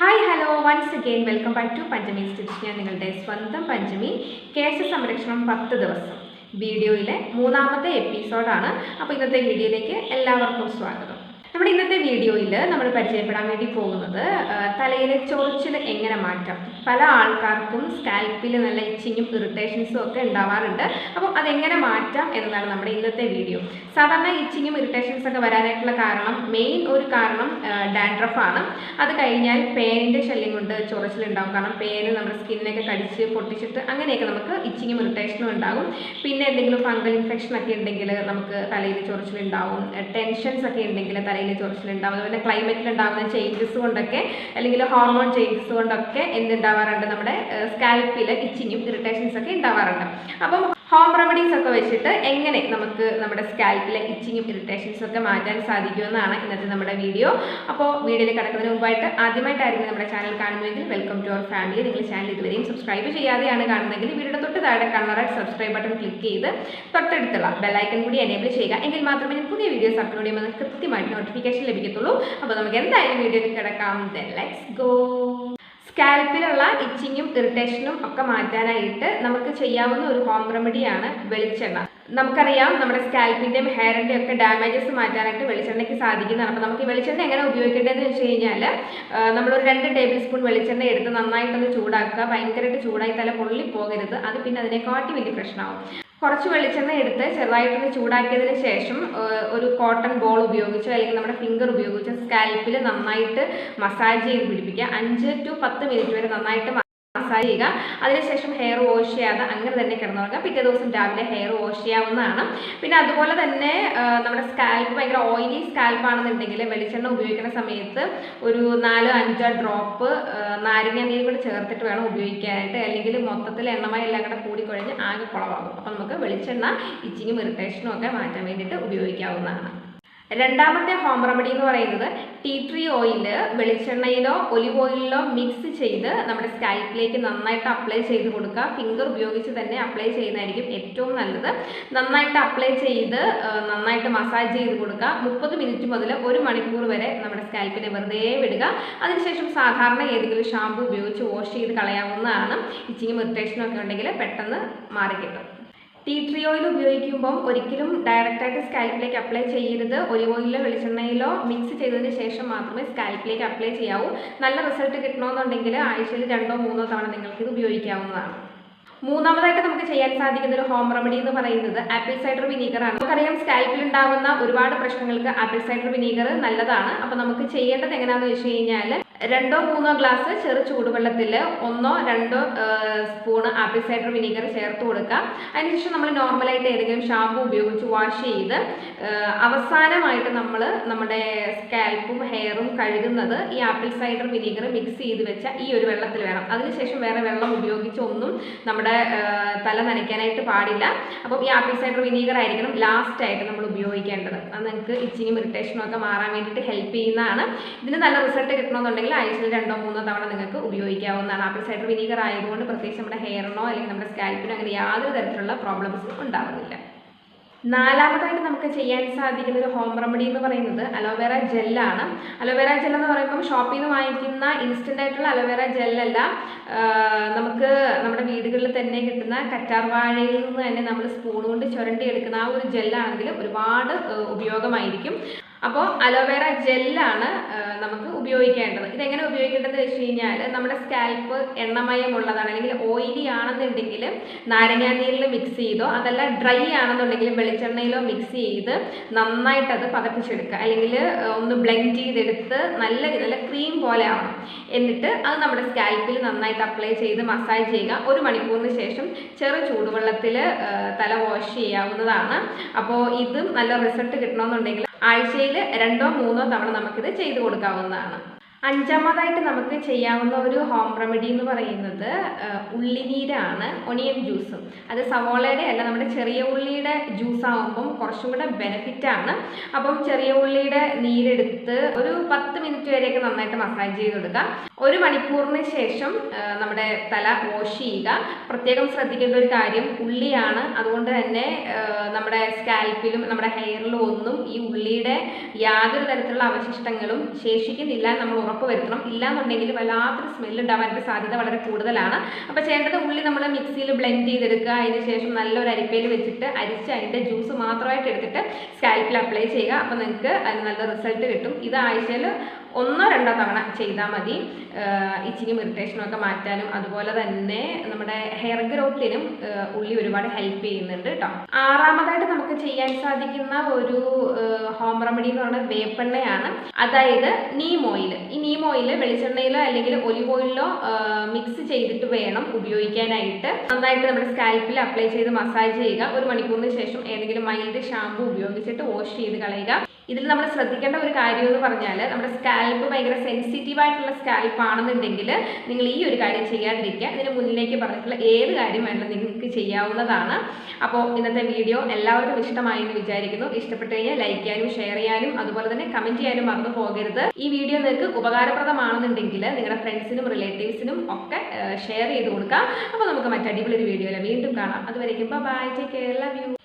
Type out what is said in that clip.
Hi hello once again welcome back to Panchami stitch ഞാൻ നിങ്ങളുടെ സ്വന്തം പഞ്ചമി കേശ സംരക്ഷണം പത്ത് ദിവസം. വീഡിയോയിലെ മൂന്നാമത്തെ എപ്പിസോഡാണ് അപ്പോൾ ഇന്നത്തെ വീഡിയോയിലേക്ക് എല്ലാവർക്കും സ്വാഗതം. വീഡിയോയിൽ നമ്മൾ പരിചയപ്പെടാൻ വേണ്ടി പോകുന്നത് തലയിലെ ചൊറിച്ചിൽ എങ്ങനെ മാറ്റാം? പല ആൾക്കാർക്കും സ്കാൽപ്പിൽ നല്ല ഇച്ചിങ്ങും ഇറിറ്റേഷൻസും ഒക്കെ ഉണ്ടാവാറുണ്ട്. അപ്പം അതെങ്ങനെ മാറ്റാം എന്നതാണ് നമ്മുടെ ഇന്നത്തെ വീഡിയോ. സാധാരണ ഇച്ചിങ്ങും ഇറിറ്റേഷൻസ് ഒക്കെ വരാനായിട്ടുള്ള കാരണം മെയിൻ ഒരു കാരണം ഡാൻഡ്രഫാണ് അത് കഴിഞ്ഞാൽ പേനിന്റെ ശല്യം കൊണ്ട് ചൊറിച്ചിലുണ്ടാവും കാരണം പേന് നമ്മുടെ സ്കിന്നൊക്കെ കടിച്ച് പൊട്ടിച്ചിട്ട് അങ്ങനെയൊക്കെ നമുക്ക് ഇച്ചിങ്ങും ഇറിറ്റേഷനും ഉണ്ടാകും. പിന്നെ എന്തെങ്കിലും ഫംഗൽ ഇൻഫെക്ഷൻ ഒക്കെ ഉണ്ടെങ്കിൽ നമുക്ക് തലയിൽ ചൊറിച്ചിലുണ്ടാവും ടെൻഷൻസ് ഒക്കെ ഉണ്ടെങ്കിൽ തലയിൽ ചൊറിച്ചിലുണ്ടാവും പിന്നെ ക്ലൈമറ്റിൽ ഉണ്ടാകുന്ന ചേഞ്ചസ് കൊണ്ടൊക്കെ അല്ലെങ്കിൽ ഹോർമോൺ ചേഞ്ചസ് കൊണ്ടൊക്കെ എന്തുണ്ടാവാറുണ്ട്? നമ്മുടെ സ്കാൽപ്പിൽ ഇച്ചിങ്ങും ഇറിറ്റേഷൻസ് ഒക്കെ ഉണ്ടാവാറുണ്ട്. അപ്പം ഹോം റെമഡീസ് ഒക്കെ വെച്ചിട്ട് എങ്ങനെ നമുക്ക് നമ്മുടെ സ്കാൽപ്പിലെ ഇച്ചിങ്ങും ഇറിറ്റേഷൻസ് ഒക്കെ മാറ്റാൻ സാധിക്കുമെന്നാണ് ഇന്നത്തെ നമ്മുടെ വീഡിയോ അപ്പോൾ വീഡിയോയിൽ കിടക്കുന്നതിന് മുമ്പായിട്ട് ആദ്യമായിട്ടായിരിക്കും നമ്മുടെ ചാനൽ കാണുന്നതെങ്കിൽ വെൽക്കം ടു അവർ ഫാമിലി നിങ്ങൾ ചാനൽ ഇതുവരെയും സബ്സ്ക്രൈബ് ചെയ്യാതെയാണ് കാണുന്നതെങ്കിൽ വീഡിയോയുടെ തൊട്ട് താഴെ കാണുന്ന സബ്സ്ക്രൈബ് ബട്ടൺ ക്ലിക്ക് ചെയ്ത് തൊട്ടടുത്തുള്ള ബെല്ലൈക്കൺ കൂടി എനേബിൾ ചെയ്യുക. എങ്കിൽ മാത്രമേ ഞാൻ പുതിയ വീഡിയോസ് അപ്ലോഡ് ചെയ്യുമ്പോൾ നിങ്ങൾക്ക് കൃത്യമായിട്ട് നോട്ടിഫിക്കേഷൻ ലഭിക്കത്തുള്ളൂ. അപ്പോൾ നമുക്ക് എന്തായാലും വീഡിയോയിൽ കിടക്കാം. ലെറ്റ്സ് ഗോ സ്കാൽപ്പിലുള്ള ഇച്ചിങ്ങും ഇറിറ്റേഷനും ഒക്കെ മാറ്റാനായിട്ട് നമുക്ക് ചെയ്യാവുന്ന ഒരു ഹോം റെമഡിയാണ് വെളിച്ചെണ്ണ. നമുക്കറിയാം നമ്മുടെ സ്കാൽപ്പിന്റെയും ഹെയറിന്റെയും ഒക്കെ ഡാമേജസ് മാറ്റാനായിട്ട് വെളിച്ചെണ്ണയ്ക്ക് സാധിക്കുന്നതാണ്. അപ്പോൾ നമുക്ക് വെളിച്ചെണ്ണ എങ്ങനെ ഉപയോഗിക്കേണ്ടതെന്ന് വെച്ച് കഴിഞ്ഞാൽ നമ്മളൊരു രണ്ട് ടേബിൾ സ്പൂൺ വെളിച്ചെണ്ണ എടുത്ത് നന്നായിട്ടൊന്ന് ചൂടാക്കുക. ഭയങ്കരമായിട്ട് ചൂടായി തല പൊള്ളി പോകരുത്. അത് പിന്നെ അതിനെക്കാട്ടി വലിയ പ്രശ്നമാവും. കുറച്ച് വെളിച്ചെണ്ണ എടുത്ത് ചെറുതായിട്ടൊന്ന് ചൂടാക്കിയതിന് ശേഷം ഒരു കോട്ടൺ ബോൾ ഉപയോഗിച്ചോ അല്ലെങ്കിൽ നമ്മുടെ ഫിംഗർ ഉപയോഗിച്ചോ സ്കാൽപ്പിൽ നന്നായിട്ട് മസാജ് ചെയ്ത് പിടിപ്പിക്കുക. അഞ്ച് ടു പത്ത് മിനിറ്റ് വരെ നന്നായിട്ട് മസാജ് ചെയ്യുക അതിനുശേഷം ഹെയർ വാഷ് ചെയ്യാതെ അങ്ങനെ തന്നെ കിടന്നുറങ്ങുക പിറ്റേ ദിവസം രാവിലെ ഹെയർ വാഷ് ചെയ്യാവുന്നതാണ്. പിന്നെ അതുപോലെ തന്നെ നമ്മുടെ സ്കാൽപ്പ് ഭയങ്കര ഓയിലി സ്കാൽപ്പ് ആണെന്നുണ്ടെങ്കിൽ വെളിച്ചെണ്ണ ഉപയോഗിക്കുന്ന സമയത്ത് ഒരു നാലോ അഞ്ചോ ഡ്രോപ്പ് നാരങ്ങ നീര് കൂടി ചേർത്തിട്ട് വേണം ഉപയോഗിക്കാനായിട്ട്. അല്ലെങ്കിൽ മൊത്തത്തിൽ എണ്ണമയം എല്ലാം കൂടെ കൂടിക്കുഴഞ്ഞ് ആകെ കുളമാകും അപ്പം നമുക്ക് വെളിച്ചെണ്ണ ഇച്ചിങ്ങും ഇറിറ്റേഷനും ഒക്കെ മാറ്റാൻ വേണ്ടിയിട്ട് ഉപയോഗിക്കാവുന്നതാണ്. രണ്ടാമത്തെ ഹോം റെമഡി എന്ന് പറയുന്നത് ടീ ട്രീ ഓയിൽ വെളിച്ചെണ്ണയിലോ ഒലിവ് ഓയിലിലോ മിക്സ് ചെയ്ത് നമ്മുടെ സ്കാൽപ്പിലേക്ക് നന്നായിട്ട് അപ്ലൈ ചെയ്ത് കൊടുക്കുക. ഫിംഗർ ഉപയോഗിച്ച് തന്നെ അപ്ലൈ ചെയ്യുന്നതായിരിക്കും ഏറ്റവും നല്ലത്. നന്നായിട്ട് അപ്ലൈ ചെയ്ത് നന്നായിട്ട് മസാജ് ചെയ്ത് കൊടുക്കുക. മുപ്പത് മിനിറ്റ് മുതൽ ഒരു മണിക്കൂർ വരെ നമ്മുടെ സ്കാൽപ്പിനെ വെറുതെ വിടുക. അതിനുശേഷം സാധാരണ ഏതെങ്കിലും ഷാമ്പു ഉപയോഗിച്ച് വാഷ് ചെയ്ത് കളയാവുന്നതാണ്. ഇച്ചിങ്ങും ഇറിറ്റേഷനും ഒക്കെ ഉണ്ടെങ്കിൽ പെട്ടെന്ന് മാറിക്കിട്ടും ടീ ട്രീ ഓയിൽ ഉപയോഗിക്കുമ്പം ഒരിക്കലും ഡയറക്റ്റായിട്ട് സ്കാൽപ്പിലേക്ക് അപ്ലൈ ചെയ്യരുത്. ഒലിവ് ഓയിലിലോ വെളിച്ചെണ്ണയിലോ മിക്സ് ചെയ്തതിന് ശേഷം മാത്രമേ സ്കാൽപ്പിലേക്ക് അപ്ലൈ ചെയ്യാവൂ. നല്ല റിസൾട്ട് കിട്ടണമെന്നുണ്ടെങ്കിൽ ആഴ്ചയിൽ രണ്ടോ മൂന്നോ തവണ നിങ്ങൾക്ക് ഇത് ഉപയോഗിക്കാവുന്നതാണ്. മൂന്നാമതായിട്ട് നമുക്ക് ചെയ്യാൻ സാധിക്കുന്ന ഒരു ഹോം റെമഡി എന്ന് പറയുന്നത് ആപ്പിൾ സൈഡർ വിനീഗർ ആണ്. നമുക്കറിയാം സ്കാൽപ്പിൽ ഉണ്ടാകുന്ന ഒരുപാട് പ്രശ്നങ്ങൾക്ക് ആപ്പിൾ സൈഡർ വിനീഗർ നല്ലതാണ്. അപ്പോൾ നമുക്ക് ചെയ്യേണ്ടത് എങ്ങനെയാണെന്ന് വെച്ച് കഴിഞ്ഞാൽ രണ്ടോ മൂന്നോ ഗ്ലാസ് ചെറു ചൂടുവെള്ളത്തിൽ ഒന്നോ രണ്ടോ സ്പൂണ് ആപ്പിൾ സൈഡർ വിനീഗർ ചേർത്ത് കൊടുക്കുക. അതിനുശേഷം നമ്മൾ നോർമലായിട്ട് ഏതെങ്കിലും ഷാമ്പു ഉപയോഗിച്ച് വാഷ് ചെയ്ത് അവസാനമായിട്ട് നമ്മൾ നമ്മുടെ സ്കാൽപ്പും ഹെയറും കഴുകുന്നത് ഈ ആപ്പിൾ സൈഡർ വിനീഗർ മിക്സ് ചെയ്ത് വെച്ച ഈ ഒരു വെള്ളത്തിൽ വേണം. അതിനുശേഷം വേറെ വെള്ളം ഉപയോഗിച്ച് ഒന്നും നമ്മുടെ തല നനയ്ക്കാനായിട്ട് പാടില്ല. അപ്പം ഈ ആപ്പിൾ സൈഡർ വിനീഗർ ആയിരിക്കണം ലാസ്റ്റ് ആയിട്ട് നമ്മൾ ഉപയോഗിക്കേണ്ടത്. അത് നിങ്ങൾക്ക് ഇച്ചിങ്ങും ഇറിറ്റേഷനും ഒക്കെ മാറാൻ വേണ്ടിയിട്ട് ഹെൽപ്പ് ചെയ്യുന്നതാണ്. ഇതിന് നല്ല റിസൾട്ട് കിട്ടണമെന്നുണ്ടെങ്കിൽ ആഴ്ചയിൽ രണ്ടോ മൂന്നോ തവണ നിങ്ങൾക്ക് ഉപയോഗിക്കാവുന്നതാണ്. ആപ്പിൾ സൈഡർ വിനീഗർ ആയതുകൊണ്ട് പ്രത്യേകിച്ച് നമ്മുടെ ഹെയറിനോ അല്ലെങ്കിൽ നമ്മുടെ സ്കാൽപ്പിനോ അങ്ങനെ യാതൊരു തരത്തിലുള്ള പ്രോബ്ലംസും ഉണ്ടാവുന്നില്ല. നാലാമതായിട്ട് നമുക്ക് ചെയ്യാൻ സാധിക്കുന്ന ഒരു ഹോം റെമഡി എന്ന് പറയുന്നത് അലോവേറ ജെല്ലാണ്. അലോവേറ ജെൽ എന്ന് പറയുമ്പോൾ ഷോപ്പിൽ നിന്ന് വാങ്ങിക്കുന്ന ഇൻസ്റ്റന്റ് ആയിട്ടുള്ള അലോവേറ ജെല്ലല്ല നമുക്ക് നമ്മുടെ വീടുകളിൽ തന്നെ കിട്ടുന്ന കറ്റാർ വാഴയിൽ നിന്ന് തന്നെ നമ്മൾ സ്പൂൺ കൊണ്ട് ചുരണ്ടി എടുക്കുന്ന ആ ഒരു ജെല്ലാണെങ്കിൽ ഒരുപാട് ഉപയോഗമായിരിക്കും. അപ്പോൾ അലോവേറ ജെല്ലാണ് നമുക്ക് ഉപയോഗിക്കേണ്ടത്. ഇതെങ്ങനെ ഉപയോഗിക്കേണ്ടതെന്ന് വെച്ച് കഴിഞ്ഞാൽ നമ്മുടെ സ്കാൽപ്പ് എണ്ണമയമുള്ളതാണ് അല്ലെങ്കിൽ ഓയിലി ആണെന്നുണ്ടെങ്കിൽ നാരങ്ങാനീരിൽ മിക്സ് ചെയ്തോ അതല്ല ഡ്രൈ ആണെന്നുണ്ടെങ്കിൽ വെളിച്ചെണ്ണയിലോ മിക്സ് ചെയ്ത് നന്നായിട്ട് അത് പതപ്പിച്ചെടുക്കുക അല്ലെങ്കിൽ ഒന്ന് ബ്ലെൻഡ് ചെയ്തെടുത്ത് നല്ല നല്ല ക്രീം പോലെ ആവണം. എന്നിട്ട് അത് നമ്മുടെ സ്കാൽപ്പിൽ നന്നായിട്ട് അപ്ലൈ ചെയ്ത് മസാജ് ചെയ്യുക. ഒരു മണിക്കൂറിന് ശേഷം ചെറു ചൂടുവെള്ളത്തിൽ തല വാഷ് ചെയ്യാവുന്നതാണ്. അപ്പോൾ ഇതും നല്ല റിസൾട്ട് കിട്ടണമെന്നുണ്ടെങ്കിൽ ആഴ്ചയിൽ രണ്ടോ മൂന്നോ തവണ നമുക്കിത് ചെയ്തു കൊടുക്കാവുന്നതാണ്. അഞ്ചാമതായിട്ട് നമുക്ക് ചെയ്യാവുന്ന ഒരു ഹോം റെമഡി എന്ന് പറയുന്നത് ഉള്ളിനീരാണ് ഒണിയൻ ജ്യൂസ്. അത് സവോളയുടെ അല്ല നമ്മുടെ ചെറിയ ഉള്ളിയുടെ ജ്യൂസ് ആകുമ്പം കുറച്ചും കൂടെ ബെനിഫിറ്റ് ആണ്. അപ്പം ചെറിയ ഉള്ളിയുടെ നീരെടുത്ത് ഒരു പത്ത് മിനിറ്റ് വരെയൊക്കെ നന്നായിട്ട് മസാജ് ചെയ്ത് കൊടുക്കുക ഒരു മണിക്കൂറിന് ശേഷം നമ്മുടെ തല വാഷ് ചെയ്യുക. പ്രത്യേകം ശ്രദ്ധിക്കേണ്ട ഒരു കാര്യം ഉള്ളിയാണ്. അതുകൊണ്ട് തന്നെ നമ്മുടെ സ്കാൽപ്പിലും നമ്മുടെ ഹെയറിലും ഒന്നും ഈ ഉള്ളിയുടെ യാതൊരു തരത്തിലുള്ള അവശിഷ്ടങ്ങളും ശേഷിക്കുന്നില്ല. നമ്മൾ ഉറപ്പ് വരുത്തണം. ഇല്ലാന്നുണ്ടെങ്കിൽ വല്ലാത്തൊരു സ്മെല്ല് ഉണ്ടാവാനുള്ള സാധ്യത വളരെ കൂടുതലാണ്. അപ്പോൾ ചെയ്യേണ്ടത് ഉള്ളി നമ്മൾ മിക്സിയിൽ ബ്ലെൻഡ് ചെയ്തെടുക്കുക. അതിന് ശേഷം നല്ലൊരു അരിപ്പയിൽ വെച്ചിട്ട് അരിച്ച് അതിന്റെ ജ്യൂസ് മാത്രമായിട്ട് എടുത്തിട്ട് സ്കാൽപ്പിൽ അപ്ലൈ ചെയ്യുക. അപ്പോൾ നിങ്ങൾക്ക് നല്ല റിസൾട്ട് കിട്ടും. ഇത് ആഴ്ചയിൽ ഒന്നോ രണ്ടോ തവണ ചെയ്താൽ മതി. ഇച്ചിരിയും ഇറിറ്റേഷനും ഒക്കെ മാറ്റാനും അതുപോലെ തന്നെ നമ്മുടെ ഹെയർ ഗ്രോത്തിനും ഉള്ളി ഒരുപാട് ഹെൽപ്പ് ചെയ്യുന്നുണ്ട് കേട്ടോ ആറാമതായിട്ട് ചെയ്യാൻ സാധിക്കുന്ന ഒരു ഹോം റെമഡി എന്ന് പറയുന്നത് വേപ്പെണ്ണയാണ്. അതായത് നീം ഓയിൽ ഈ നീം ഓയിൽ വെളിച്ചെണ്ണയിലോ അല്ലെങ്കിൽ ഒലിവ് ഓയിലിലോ മിക്സ് ചെയ്തിട്ട് വേണം ഉപയോഗിക്കാനായിട്ട്. നന്നായിട്ട് നമ്മുടെ സ്കാൽപ്പിൽ അപ്ലൈ ചെയ്ത് മസാജ് ചെയ്യുക. ഒരു മണിക്കൂറിന് ശേഷം ഏതെങ്കിലും മൈൽഡ് ഷാമ്പു ഉപയോഗിച്ചിട്ട് വാഷ് ചെയ്ത് കളയുക. ഇതിൽ നമ്മൾ ശ്രദ്ധിക്കേണ്ട ഒരു കാര്യം എന്ന് പറഞ്ഞാൽ നമ്മുടെ സ്കാൽപ്പ് ഭയങ്കര സെൻസിറ്റീവ് ആയിട്ടുള്ള സ്കാൽപ്പ് ആണെന്നുണ്ടെങ്കിൽ നിങ്ങൾ ഈ ഒരു കാര്യം ചെയ്യാതിരിക്കുക. ഇതിന് മുന്നിലേക്ക് പറഞ്ഞിട്ടുള്ള ഏത് കാര്യം വേണ്ട നിങ്ങൾക്ക് ചെയ്യാവുന്നതാണ്. അപ്പോൾ ഇന്നത്തെ വീഡിയോ എല്ലാവർക്കും ഇഷ്ടമായി എന്ന് വിചാരിക്കുന്നു. ഇഷ്ടപ്പെട്ടു കഴിഞ്ഞാൽ ലൈക്ക് ചെയ്യാനും ഷെയർ ചെയ്യാനും അതുപോലെ തന്നെ കമന്റ് ചെയ്യാനും മറന്നു പോകരുത്. ഈ വീഡിയോ നിങ്ങൾക്ക് ഉപകാരപ്രദമാണെന്നുണ്ടെങ്കിൽ നിങ്ങളുടെ ഫ്രണ്ട്സിനും റിലേറ്റീവ്സിനും ഒക്കെ ഷെയർ ചെയ്ത് കൊടുക്കാം. അപ്പോൾ നമുക്ക് മറ്റടിപൊളി ഒരു വീഡിയോയിൽ വീണ്ടും കാണാം. അതുവരേക്കും bye take care love you